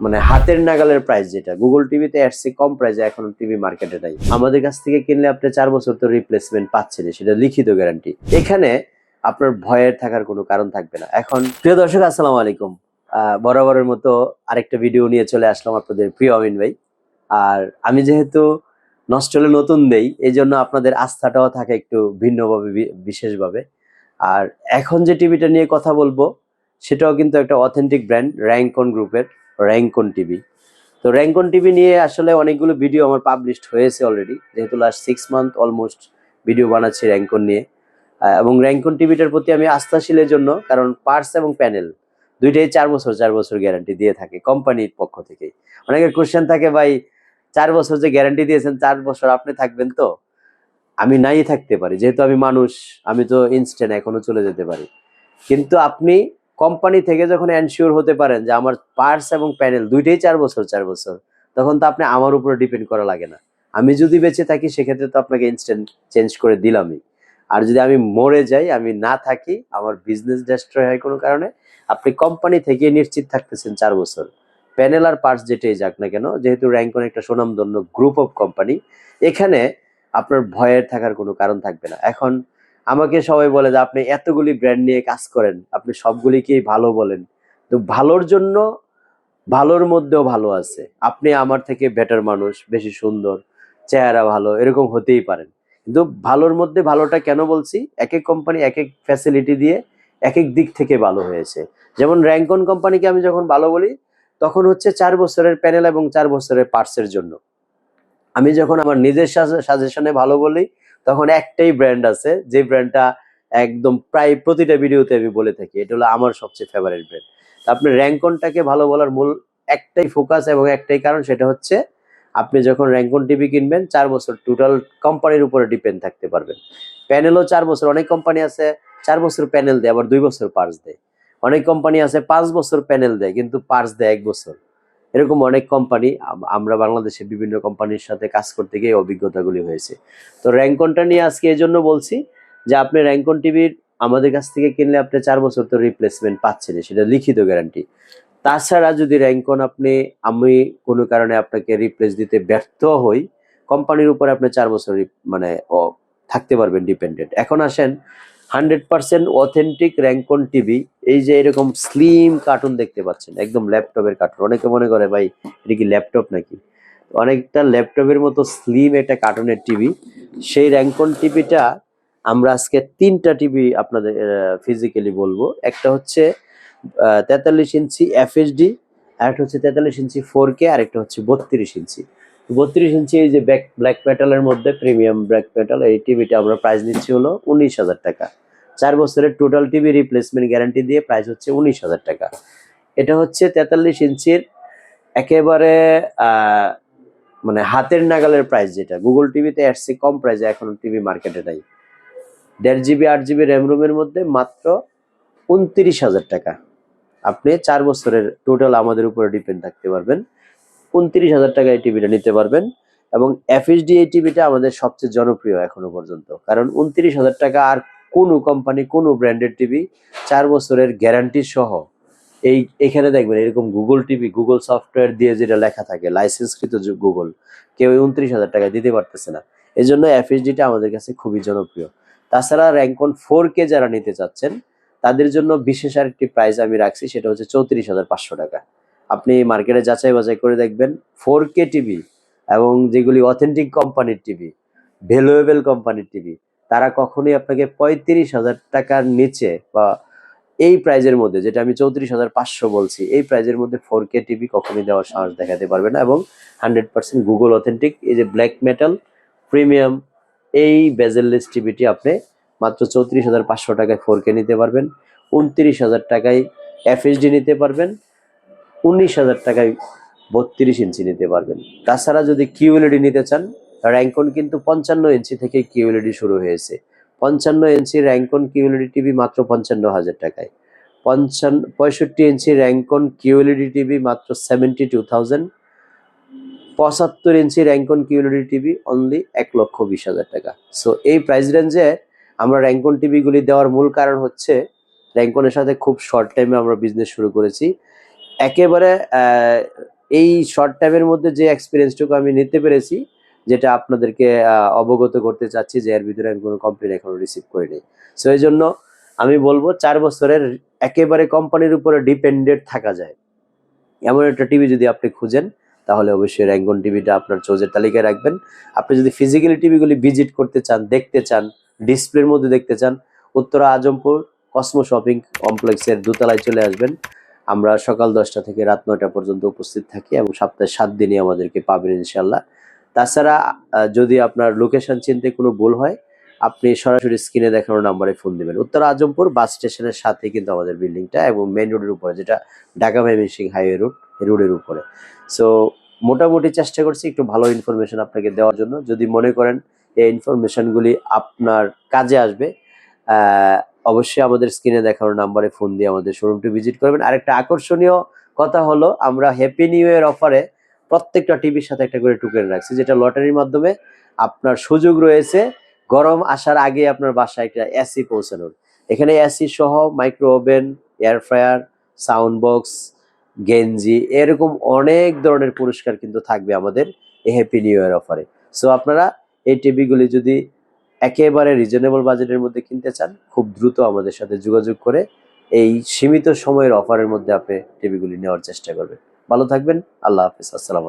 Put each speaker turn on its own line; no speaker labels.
মানে হাতের নাগালের প্রাইস যেটা। গুগল টিভিতে আসছে কম প্রাইসে এখন টিভি মার্কেটে নাই আমাদের কাছ থেকে কিনলে আপনি চার বছর তো রিপ্লেসমেন্ট পাচ্ছেন সেটা লিখিত গ্যারান্টি এখানে আপনার ভয়ের থাকার কোনো কারণ থাকবে না। এখন প্রিয় দর্শক, আসসালামু আলাইকুম। বরাবরের মতো আরেকটা ভিডিও নিয়ে চলে আসলাম আপনাদের প্রিয় অমিন ভাই। আর আমি যেহেতু নষ্ট হলে নতুন দেই এই জন্য আপনাদের আস্থাটাও থাকে একটু ভিন্নভাবে বিশেষভাবে। আর এখন যে টিভিটা নিয়ে কথা বলব, সেটাও কিন্তু একটা অথেন্টিক ব্র্যান্ড র্যাঙ্কন গ্রুপের র্যাঙ্কন টিভি তো র্যাঙ্কন টিভি নিয়ে আসলে অনেকগুলো ভিডিও আমার পাবলিশড হয়েছে অলরেডি যেহেতু last six month almost video বানাচ্ছি র্যাঙ্কন নিয়ে। এবং র্যাঙ্কন টিভিটার প্রতি আমি আস্থাশীলের জন্য, কারণ পার্টস এবং প্যানেল দুইটাই চার বছর চার বছর গ্যারান্টি দিয়ে থাকে কোম্পানির পক্ষ থেকেই। অনেকের কোশ্চেন থাকে, ভাই, চার বছর যে গ্যারান্টি দিয়েছেন, চার বছর আপনি থাকবেন তো? আমি নাই থাকতে পারি, যেহেতু আমি মানুষ, আমি তো ইনস্ট্যান্ট এখনও চলে যেতে পারি। কিন্তু আপনি কোম্পানি থেকে যখন এনশিওর হতে পারেন যে আমার পার্টস এবং প্যানেল দুইটাই চার বছর চার বছর, তখন তো আপনি আমার উপরে ডিপেন্ড করা লাগে না। আমি যদি বেঁচে থাকি, সেক্ষেত্রে তো আপনাকে ইনস্ট্যান্ট চেঞ্জ করে দিলামই। আর যদি আমি মরে যাই, আমি না থাকি, আমার বিজনেস ডেস্ট্রয় হয় কোনো কারণে, আপনি কোম্পানি থেকে নিশ্চিত থাকতেছেন চার বছর। প্যানেল আর পার্টস যেটাই যাক না কেন, যেহেতু র্যাঙ্কন একটা সুনামধন্য গ্রুপ অফ কোম্পানি এখানে আপনার ভয়ের থাকার কোনো কারণ থাকবে না। এখন আমাকে সবাই বলে যে আপনি এতগুলি ব্র্যান্ড নিয়ে কাজ করেন, আপনি সবগুলিকেই ভালো বলেন। তো ভালোর জন্য ভালোর মধ্যেও ভালো আছে। আপনি আমার থেকে বেটার মানুষ, বেশি সুন্দর, চেহারা ভালো, এরকম হতেই পারেন। কিন্তু ভালোর মধ্যে ভালোটা কেন বলছি? এক এক কোম্পানি এক এক ফ্যাসিলিটি দিয়ে এক এক দিক থেকে ভালো হয়েছে। যেমন র্যাঙ্কন কোম্পানিকে আমি যখন ভালো বলি, তখন হচ্ছে চার বছরের প্যানেল এবং চার বছরের পার্টসের জন্য। আমি যখন আমার নিজের সাজেশনে ভালো বলি তখন একটাই ব্র্যান্ড আছে, যে ব্র্যান্ডটা একদম প্রায় প্রতিটা ভিডিওতে আমি বলে থাকি, এটা হলো আমার সবচেয়ে ফেভারিট ব্র্যান্ড আপনি র্যাঙ্কনটাকে ভালো বলার মূল একটাই ফোকাস এবং একটাই কারণ সেটা হচ্ছে, আপনি যখন র্যাঙ্কন টিভি কিনবেন, চার বছর টোটাল কোম্পানির উপরে ডিপেন্ড থাকতে পারবেন। প্যানেলও চার বছর, অনেক কোম্পানি আছে, চার বছর প্যানেল দেয়, আবার দুই বছর পার্স দেয়। অনেক কোম্পানি আছে, পাঁচ বছর প্যানেল দেয়, কিন্তু পার্স দেয় এক বছর। এরকম অনেক কোম্পানি আমরা বাংলাদেশে বিভিন্ন কোম্পানির সাথে কাজ করতে গিয়ে অভিজ্ঞতাগুলি হয়েছে। তো র্যাঙ্কনটা নিয়ে আজকে এই জন্য বলছি যে আপনি র্যাঙ্কন টিভির আমাদের কাছ থেকে কিনলে আপনি চার বছর তো রিপ্লেসমেন্ট পাচ্ছেন সেটা লিখিত গ্যারান্টি তাছাড়া যদি র্যাঙ্কন আপনি, আমি কোনো কারণে আপনাকে রিপ্লেস দিতে ব্যর্থ হই কোম্পানির উপরে আপনি চার বছর মানে থাকতে পারবেন ডিপেন্ডেন্ট এখন আসেন hundred percent authentic Rankon TV. এই যে এরকম স্লিম কার্টুন দেখতে পাচ্ছেন, একদম ল্যাপটপের কার্টুন। অনেকে মনে করে, ভাই, এটা কি ল্যাপটপ নাকি? অনেকটা ল্যাপটপের মতো স্লিম একটা কার্টুনের টিভি। সেই র্যাঙ্কন টিভিটা আমরা আজকে তিনটা টিভি আপনাদের ফিজিক্যালি বলব। একটা হচ্ছে তেতাল্লিশ ইঞ্চি এফএসডি আরেকটা হচ্ছে তেতাল্লিশ ইঞ্চি ফোর কে আরেকটা হচ্ছে বত্রিশ ইঞ্চি। বত্রিশ ইঞ্চি এই যে ব্যাক ব্ল্যাক মেটালের মধ্যে প্রিমিয়াম ব্ল্যাক মেটাল এই টিভিটা আমরা প্রাইস নিচ্ছি হলো উনিশ হাজার টাকা। চার বছরের টোটাল টিভি রিপ্লেসমেন্ট গ্যারান্টি দিয়ে প্রাইস হচ্ছে উনিশ হাজার টাকা। এটা হচ্ছে তেতাল্লিশ ইঞ্চির একেবারে মানে হাতের নাগালের প্রাইস যেটা। গুগল টিভিতে আসছে কম প্রাইসে এখন টিভি মার্কেটে নাই। দেড় জিবি আট জিবি র্যাম রুমের মধ্যে মাত্র উনত্রিশ হাজার টাকা। আপনি চার বছরের টোটাল আমাদের উপরে ডিপেন্ড থাকতে পারবেন। উনত্রিশ হাজার টাকা এই টিভিটা নিতে পারবেন। এবং এফএসডি এই টিভিটা আমাদের সবচেয়ে জনপ্রিয় এখনও পর্যন্ত। কারণ উনত্রিশ হাজার টাকা আর কোনো কোম্পানি, কোনো ব্র্যান্ডেড টিভি চার বছরের গ্যারান্টি সহ এই, এখানে দেখবেন এরকম গুগল টিভি, গুগল সফটওয়্যার দিয়ে যেটা লেখা থাকে, লাইসেন্সকৃত গুগল, কেউ উনত্রিশ হাজার টাকা দিতে পারতেছে না। এই জন্য এফএসডিটা আমাদের কাছে খুবই জনপ্রিয়। তাছাড়া র্যাঙ্কন ফোর কে যারা নিতে চাচ্ছেন, তাদের জন্য বিশেষ আরেকটি প্রাইস আমি রাখছি, সেটা হচ্ছে চৌত্রিশ হাজার পাঁচশো টাকা। আপনি মার্কেটে যাচাই বাছাই করে দেখবেন ফোর কে টিভি এবং যেগুলি অথেন্টিক কোম্পানির টিভি ভ্যালুয়েবল কোম্পানির টিভি তারা কখনোই আপনাকে পঁয়ত্রিশ হাজার টাকার নিচে বা এই প্রাইজের মধ্যে, যেটা আমি চৌত্রিশ হাজার পাঁচশো বলছি, এই প্রাইজের মধ্যে ফোর কে টিভি কখনোই দেওয়ার সাহস দেখাতে পারবে না এবং হান্ড্রেড পার্সেন্ট গুগল অথেন্টিক এই যে ব্ল্যাক মেটাল প্রিমিয়াম এই বেজেললেস টিভিটি আপনি মাত্র চৌত্রিশ হাজার পাঁচশো টাকায় ফোর কে নিতে পারবেন, উনত্রিশ হাজার টাকায় এফএসডি নিতে পারবেন উনিশ হাজার টাকায় বত্রিশ ইঞ্চি নিতে পারবেন। তাছাড়া যদি কিউএলইডি নিতে চান র্যাঙ্কন কিন্তু পঞ্চান্ন ইঞ্চি থেকে কিউএলইডি শুরু হয়েছে। পঞ্চান্ন ইঞ্চি র্যাঙ্কন কিউএলইডি টিভি মাত্র পঞ্চান্ন হাজার টাকায়। পঞ্চান্ন, পঁয়ষট্টি ইঞ্চি র্যাঙ্কন কিউএলইডি টিভি মাত্র সেভেন্টি টু থাউজেন্ড পঁচাত্তর ইঞ্চি র্যাঙ্কন কিউএলইডি টিভি অনলি এক লক্ষ বিশ হাজার টাকা। সো এই প্রাইস রেঞ্জে আমরা র্যাঙ্কন টিভিগুলি দেওয়ার মূল কারণ হচ্ছে র্যাঙ্কনের সাথে খুব শর্ট টাইমে আমরা বিজনেস শুরু করেছি। একেবারে এই শর্ট টাইমের মধ্যে যে এক্সপিরিয়েন্সটুকু আমি নিতে পেরেছি, যেটা আপনাদেরকে অবগত করতে চাচ্ছি যে এর ভিতরে আমি কোনো কমপ্লেন এখনও রিসিভ করিনি। সো এই জন্য আমি বলব চার বছরের একেবারে কোম্পানির উপরে ডিপেন্ডেন্ট থাকা যায়। এমন একটা টিভি যদি আপনি খুঁজেন, তাহলে অবশ্যই র্যাঙ্গন টিভিটা আপনার চোজের তালিকায় রাখবেন। আপনি যদি ফিজিক্যালি টিভিগুলি ভিজিট করতে চান, দেখতে চান ডিসপ্লের মধ্যে দেখতে চান উত্তরা আজমপুর কসমো শপিং কমপ্লেক্সের দোতলায় চলে আসবেন। আমরা সকাল দশটা থেকে রাত নয়টা পর্যন্ত উপস্থিত থাকি এবং সপ্তাহে সাত দিনই আমাদেরকে পাবেন ইনশাল্লাহ তাছাড়া যদি আপনার লোকেশন চিনতে কোনো ভুল হয়, আপনি সরাসরি স্ক্রিনে দেখানো নাম্বারে ফোন দেবেন। উত্তর আজমপুর বাস স্টেশনের সাথে কিন্তু আমাদের বিল্ডিংটা এবং মেইন রোডের উপরে, যেটা ঢাকা ময়মনসিং হাইওয়ে রোড রোডের উপরে। সো মোটামুটি চেষ্টা করছি একটু ভালো ইনফরমেশন আপনাকে দেওয়ার জন্য। যদি মনে করেন এই ইনফরমেশনগুলি আপনার কাজে আসবে অবশ্যই আমাদের স্ক্রিনে দেখানো নাম্বারে ফোন দিয়ে আমাদের শোরুমটি ভিজিট করবেন। আরেকটা আকর্ষণীয় কথা হলো, আমরা হ্যাপি নিউ ইয়ার অফারে প্রত্যেকটা টিভির সাথে একটা করে টুকেন রাখছি, যেটা লটারির মাধ্যমে আপনার সুযোগ রয়েছে। গরম আসার আগে আপনার বাসায় একটা এসি পৌঁছানোর। এখানে এসি সহ micro oven air fryer sound box গেঞ্জি, এরকম অনেক ধরনের পুরস্কার কিন্তু থাকবে আমাদের এই হ্যাপি নিউ ইয়ার অফারে সো আপনারা এই টিভিগুলি যদি একেবারে রিজনেবল বাজেটের মধ্যে কিনতে চান, খুব দ্রুত আমাদের সাথে যোগাযোগ করে এই সীমিত সময়ের অফারের মধ্যে আপনি টিভিগুলি নেওয়ার চেষ্টা করবেন। ভালো থাকবেন, আল্লাহ হাফিজ, আসসালামু